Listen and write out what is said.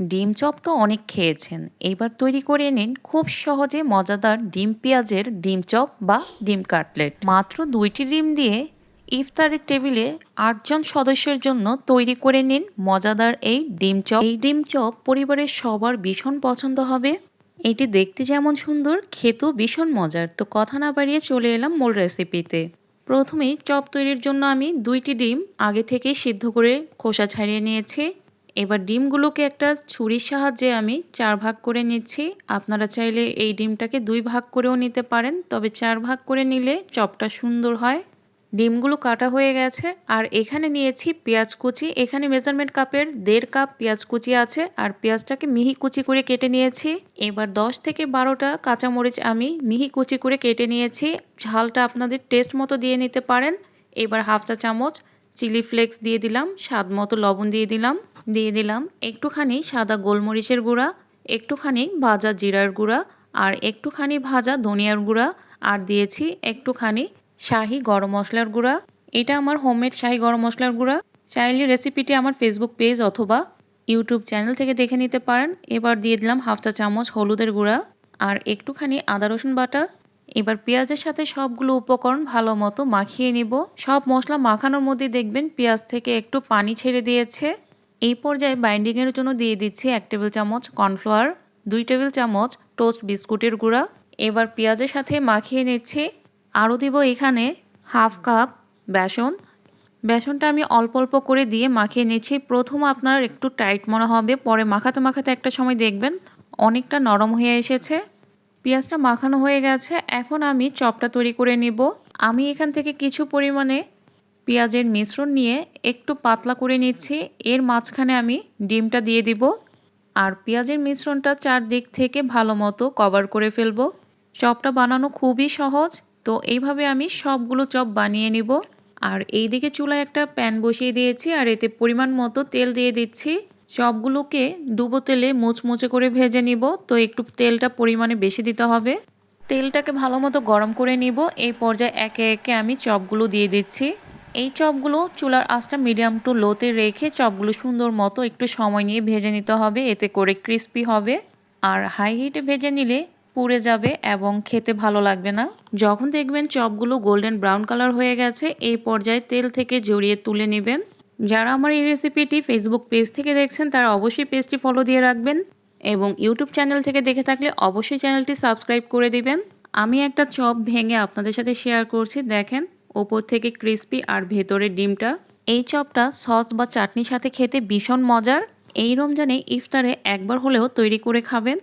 ডিম চপ তো অনেক খেয়েছেন। এইবার তৈরি করে নিন খুব সহজে মজাদার ডিম পেঁয়াজের ডিম চপ বা ডিম কাটলেট। মাত্র দুইটি ডিম দিয়ে ইফতারের টেবিলে আটজন সদস্যের জন্য তৈরি করে নিন মজাদার এই ডিম চপ। এই ডিম চপ পরিবারের সবার ভীষণ পছন্দ হবে। এটি দেখতে যেমন সুন্দর, খেতেও ভীষণ মজার। তো কথা না বাড়িয়ে চলে এলাম মূল রেসিপিতে। প্রথমেই চপ তৈরির জন্য আমি দুইটি ডিম আগে থেকেই সিদ্ধ করে খোসা ছাড়িয়ে নিয়েছি। এবার ডিমগুলোকে একটা ছুরির সাহায্যে আমি চার ভাগ করে নিচ্ছি। আপনারা চাইলে এই ডিমটাকে দুই ভাগ করেও নিতে পারেন, তবে চার ভাগ করে নিলে চপটা সুন্দর হয়। ডিমগুলো কাটা হয়ে গেছে, আর এখানে নিয়েছি পেঁয়াজ কুচি। এখানে মেজারমেন্ট কাপের দেড় কাপ পেঁয়াজ কুচি আছে, আর পেঁয়াজটাকে মিহি কুচি করে কেটে নিয়েছি। এবার দশ থেকে বারোটা কাঁচামরিচ আমি মিহি কুচি করে কেটে নিয়েছি। ঝালটা আপনাদের টেস্ট মতো দিয়ে নিতে পারেন। এবার হাফ চা চামচ চিলি ফ্লেক্স দিয়ে দিলাম, স্বাদ মতো লবণ দিয়ে দিলাম। দিয়ে দিলাম একটুখানি সাদা গোলমরিচের গুঁড়া, একটুখানি ভাজা জিরার গুঁড়া আর একটুখানি ভাজা ধনিয়ার গুঁড়া আর দিয়েছি একটুখানি শাহি গরম মশলার গুঁড়া। এটা আমার হোমমেড শাহি গরম মশলার গুঁড়া। চাইলে রেসিপিটি আমার ফেসবুক পেজ অথবা ইউটিউব চ্যানেল থেকে দেখে নিতে পারেন। এবার দিয়ে দিলাম হাফ চা চামচ হলুদের গুঁড়া আর একটুখানি আদা রসুন বাটা। এবার পেঁয়াজের সাথে সবগুলো উপকরণ ভালো মতো মাখিয়ে নিব। সব মশলা মাখানোর মধ্যে দেখবেন পেঁয়াজ থেকে একটু পানি ছেড়ে দিয়েছে। এই পর্যায়ে বাইন্ডিংয়ের জন্য দিয়ে দিচ্ছি এক টেবিল চামচ কর্নফ্লাওয়ার, দুই টেবিল চামচ টোস্ট বিস্কুটের গুঁড়া। এবার পেঁয়াজের সাথে মাখিয়ে নিচ্ছি। আরও দিব এখানে হাফ কাপ বেসন। বেসনটা আমি অল্প অল্প করে দিয়ে মাখিয়ে নিচ্ছি। প্রথম আপনার একটু টাইট মনে হবে, পরে মাখাতে মাখাতে একটা সময় দেখবেন। অনেকটা নরম হয়ে এসেছে। পেঁয়াজটা মাখানো হয়ে গেছে। এখন আমি চপটা তৈরি করে নিব। আমি এখান থেকে কিছু পরিমাণে পেঁয়াজের মিশ্রণ নিয়ে একটু পাতলা করে নিচ্ছি। এর মাঝখানে আমি ডিমটা দিয়ে দিব। আর পেঁয়াজের মিশ্রণটা চারদিক থেকে ভালো মতো কভার করে ফেলব। চপটা বানানো খুবই সহজ, তো এইভাবে আমি সবগুলো চপ বানিয়ে নিব। আর এই দিকে চুলায় একটা প্যান বসিয়ে দিয়েছি, আর এতে পরিমাণ মতো তেল দিয়ে দিচ্ছি। সবগুলোকে ডুবো তেলে মুচমুচে করে ভেজে নিব, তো একটু তেলটা পরিমাণে বেশি দিতে হবে। তেলটাকে ভালো মতো গরম করে নিব। এই পর্যায়ে একে একে আমি চপগুলো দিয়ে দিচ্ছি। এই চপগুলো চুলার আঁচটা মিডিয়াম টু লোতে রেখে চপগুলো সুন্দর মতো একটু সময় নিয়ে ভেজে নিতে হবে। এতে করে ক্রিস্পি হবে আর হাই হিটে ভেজে নিলে পুড়ে যাবে এবং খেতে ভালো লাগবে না। যখন দেখবেন চপগুলো গোল্ডেন ব্রাউন কালার হয়ে গেছে, এই পর্যায়ে তেল থেকে জড়িয়ে তুলে নেবেন। যারা আমার এই রেসিপিটি ফেসবুক পেজ থেকে দেখছেন, তারা অবশ্যই পেজটি ফলো দিয়ে রাখবেন এবং ইউটিউব চ্যানেল থেকে দেখে থাকলে অবশ্যই চ্যানেলটি সাবস্ক্রাইব করে দিবেন। আমি একটা চপ ভেঙে আপনাদের সাথে শেয়ার করছি, দেখেন। ওপর থেকে ক্রিস্পি আর ভেতরে ডিমটা। এই চপটা সস বা চাটনির সাথে খেতে ভীষণ মজার। এই রমজানে ইফতারে একবার হলেও তৈরি করে খাবেন।